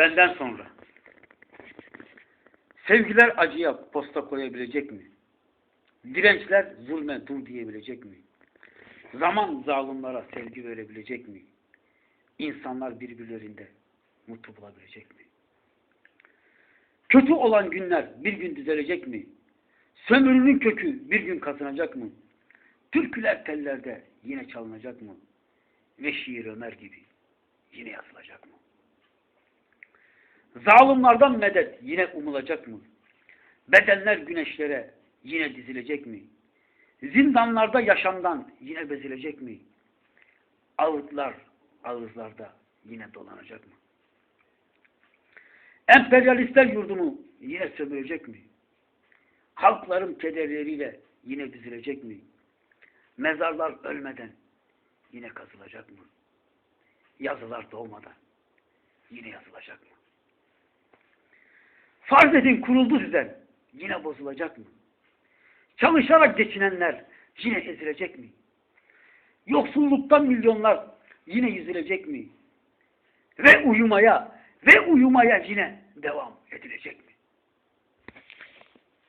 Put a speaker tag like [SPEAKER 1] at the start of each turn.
[SPEAKER 1] benden sonra. Sevgiler acıya posta koyabilecek mi? Dirençler zulme dur diyebilecek mi? Zaman zalimlara sevgi verebilecek mi? İnsanlar birbirlerinde mutlu bulabilecek mi? Kötü olan günler bir gün düzelecek mi? Sömürünün kökü bir gün kazanacak mı? Türküler tellerde yine çalınacak mı? Ve şiir Ömer gibi yine yazılacak mı? Zalimlardan medet yine umulacak mı? Bedenler güneşlere yine dizilecek mi? Zindanlarda yaşamdan yine bezilecek mi? Ağıtlar ağızlarda yine dolanacak mı? Emperyalistler yurdunu yine sömürecek mi? Halkların kederleriyle yine dizilecek mi? Mezarlar ölmeden yine kazılacak mı? Yazılar doğmadan yine yazılacak mı? Farz edin kuruldu düzen yine bozulacak mı? Çalışarak geçinenler yine ezilecek mi? Yoksulluktan milyonlar yine yüzülecek mi? Ve uyumaya ve uyumaya yine devam edilecek?